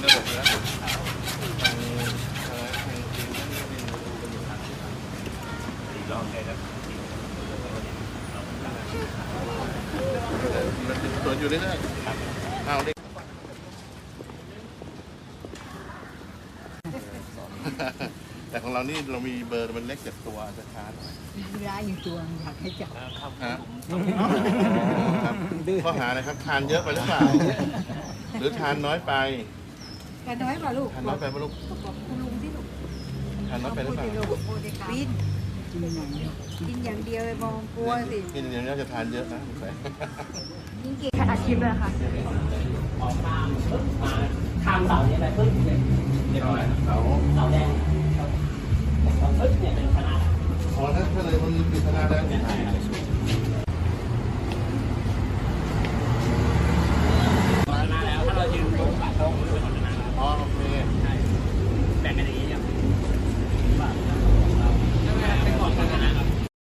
เป็นระบบอยู่แล้วทางทางทางทีมท่านก็เป็นเป็นทางที่ทำอีกรอบเลยนะมันเป็นสวนอยู่เรื่อยๆเอาดิแต่ของเรานี่เรามีเบอร์มันเล็กเจ็ดตัวจะช้าหน่อยมีร้านอยู่ตัวอยากให้จับฮะครับข้อหาอะไรครับทานเยอะไปหรือเปล่า หรือทานน้อยไป แผ่นน้อยป่ะลูกหันน้อยไปมะลูกบอกคุณลุงที่ลูกหันน้อยไปหรือเปล่ากินกินอย่างเดียวเลยมองกลัวสิกินอย่างเดียวจะทานเยอะนะยิ่งเก่อาชีพเลยค่ะข้ามเสาเนี่ยไปปึ๊บเนี่ยเรียบร้เสาเสาแดงปึ๊บเนี่ยเป็นขนาดอ๋อถ้าเลยมันเป็นขนาดแดง